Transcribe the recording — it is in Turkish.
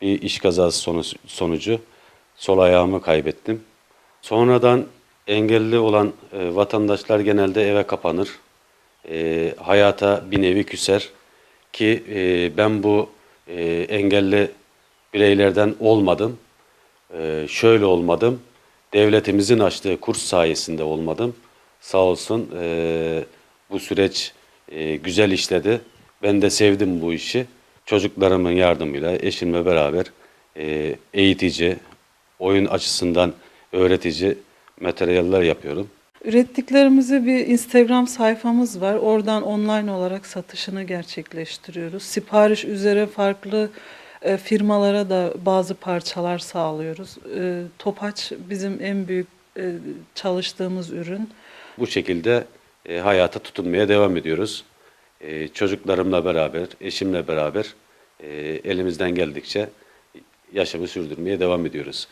bir iş kazası sonu- sonucu sol ayağımı kaybettim. Sonradan engelli olan e, vatandaşlar genelde eve kapanır. E, hayata bir nevi küser ki e, ben bu e, engelli bireylerden olmadım. E, şöyle olmadım. Devletimizin açtığı kurs sayesinde olmadım. Sağ olsun e, bu süreç e, güzel işledi. Ben de sevdim bu işi. Çocuklarımın yardımıyla eşimle beraber e, eğitici, oyun açısından öğretici materyaller yapıyorum. Ürettiklerimizi bir Instagram sayfamız var. Oradan online olarak satışını gerçekleştiriyoruz. Sipariş üzere farklı e, firmalara da bazı parçalar sağlıyoruz. E, Topaç bizim en büyük e, çalıştığımız ürün. Bu şekilde e, hayata tutunmaya devam ediyoruz. E, çocuklarımla beraber, eşimle beraber elimizden geldikçe yaşamı sürdürmeye devam ediyoruz.